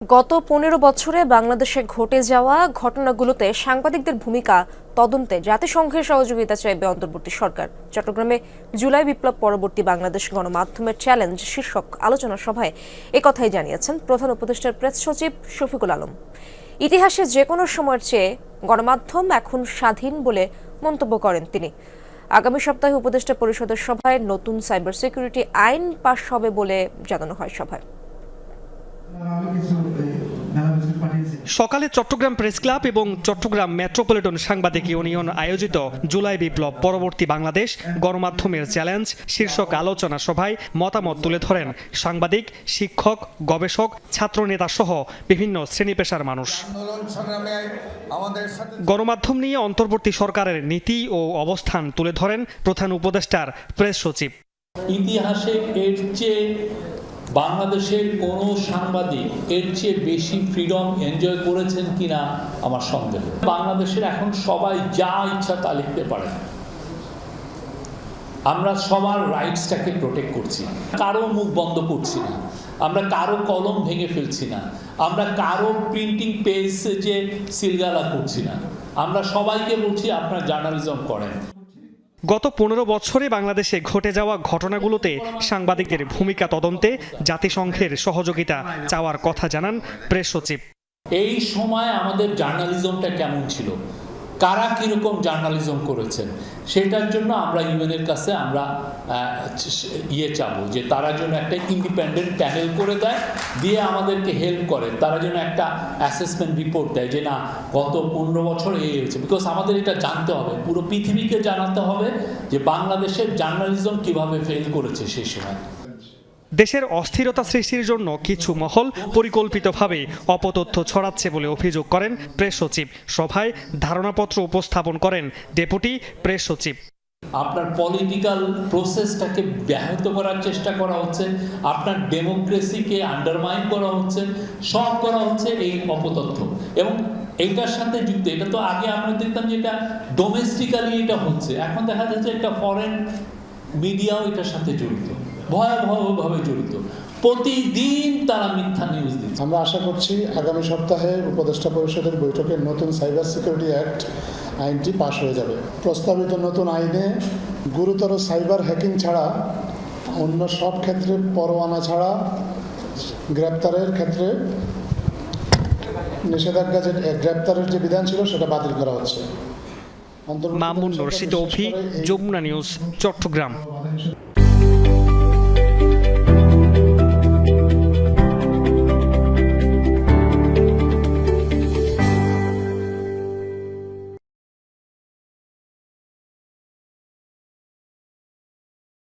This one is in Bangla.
গত পনেরো বছরে বাংলাদেশে ঘটে যাওয়া ঘটনাগুলোতে সাংবাদিকদের ভূমিকা তদন্তে জাতিসংঘের সহযোগিতা চাইবে অন্তর্বর্তী সরকার। চট্টগ্রামে জুলাই বিপ্লব পরবর্তী বাংলাদেশ গণমাধ্যমের চ্যালেঞ্জ শীর্ষক আলোচনা সভায় একথাই জানিয়েছেন প্রধান উপদেষ্টার প্রেস সচিব শফিকুল আলম। ইতিহাসে যে কোনো সময়ের চেয়ে গণমাধ্যম এখন স্বাধীন বলে মন্তব্য করেন তিনি। আগামী সপ্তাহে উপদেষ্টা পরিষদের সভায় নতুন সাইবার সিকিউরিটি আইন পাশ হবে বলে জানানো হয় সভায়। সকালে চট্টগ্রাম প্রেস ক্লাব এবং চট্টগ্রাম মেট্রোপলিটন সাংবাদিক ইউনিয়ন আয়োজিত জুলাই বিপ্লব পরবর্তী বাংলাদেশ গণমাধ্যমের চ্যালেঞ্জ শীর্ষক আলোচনা সভায় মতামত তুলে ধরেন সাংবাদিক শিক্ষক গবেষক ছাত্রনেতা সহ বিভিন্ন শ্রেণি পেশার মানুষ গণমাধ্যম নিয়ে অন্তর্বর্তী সরকারের নীতি ও অবস্থান তুলে ধরেন প্রধান উপদেষ্টার প্রেস সচিব। ইতিহাসে এর চেয়ে বাংলাদেশের কোনো সাংবাদিক এর চেয়ে বেশি ফ্রিডম এনজয় করেছেন কিনা আমার সন্দেহ। বাংলাদেশের এখন সবাই যা ইচ্ছা তা লিখতে পারে। আমরা সবার রাইটসটাকে প্রোটেক্ট করছি। কারও মুখ বন্ধ করছি না। আমরা কারও কলম ভেঙে ফেলছি না। আমরা কারও প্রিন্টিং পেজ যে সিলগালা করছি না। আমরা সবাইকে বলছি, আপনার জার্নালিজম করেন। গত পনেরো বছরে বাংলাদেশে ঘটে যাওয়া ঘটনাগুলোতে সাংবাদিকদের ভূমিকা তদন্তে জাতিসংঘের সহযোগিতা চাওয়ার কথা জানান প্রেস সচিব। এই সময় আমাদের জার্নালিজমটা কেমন ছিল? কারা কীরকম জার্নালিজম করেছেন, সেটার জন্য আমরা ইউএনের কাছে আমরা ইয়ে চাবো যে তারা যেন একটা ইন্ডিপেন্ডেন্ট প্যানেল করে দেয়, দিয়ে আমাদেরকে হেল্প করে। তারা যেন একটা অ্যাসেসমেন্ট রিপোর্ট দেয় যে না, গত পনেরো বছর এই হয়েছে। বিকজ আমাদের এটা জানতে হবে, পুরো পৃথিবীকে জানাতে হবে যে বাংলাদেশের জার্নালিজম কীভাবে ফেল করেছে সেই সময়। দেশের অস্থিরতা সৃষ্টির জন্য কিছু মহল পরিকল্পিতভাবে অপতথ্য ছড়াচ্ছে বলে অভিযোগ করেন প্রেস সচিব। সভায় ধারণাপত্র উপস্থাপন করেন ডেপুটি প্রেস সচিব। আপনার পলিটিক্যাল প্রসেসটাকে ব্যাহত করার চেষ্টা করা হচ্ছে, আপনার ডেমোক্রেসিকে আন্ডারমাইন করা হচ্ছে, সব করা হচ্ছে এই অপতথ্য। এবং এইটার সাথে যুক্ত, এটা তো আগে আমরা দেখতাম যে এটা ডোমেস্টিক্যালি এটা হচ্ছে। এখন দেখা যাচ্ছে একটা ফরেন মিডিয়াও এটার সাথে জড়িত। ভয়াবহভাবে জড়িত। প্রতিদিন তারা মিথ্যা নিউজ দিচ্ছে। আমরা আশা করছি আগামী সপ্তাহে উপদেষ্টা পরিষদের বৈঠকে নতুন সাইবার সিকিউরিটি অ্যাক্ট আইনটি পাশ হয়ে যাবে। প্রস্তাবিত নতুন আইনে গুরুতর সাইবার হ্যাকিং ছাড়া অন্য সব ক্ষেত্রে পরোয়ানা ছাড়া গ্রেপ্তারের ক্ষেত্রে নিষেধাজ্ঞা যে গ্রেপ্তারের যে বিধান ছিল সেটা বাতিল করা হচ্ছে। মামুন রশিদ অভি যমুনা নিউজ চট্টগ্রাম।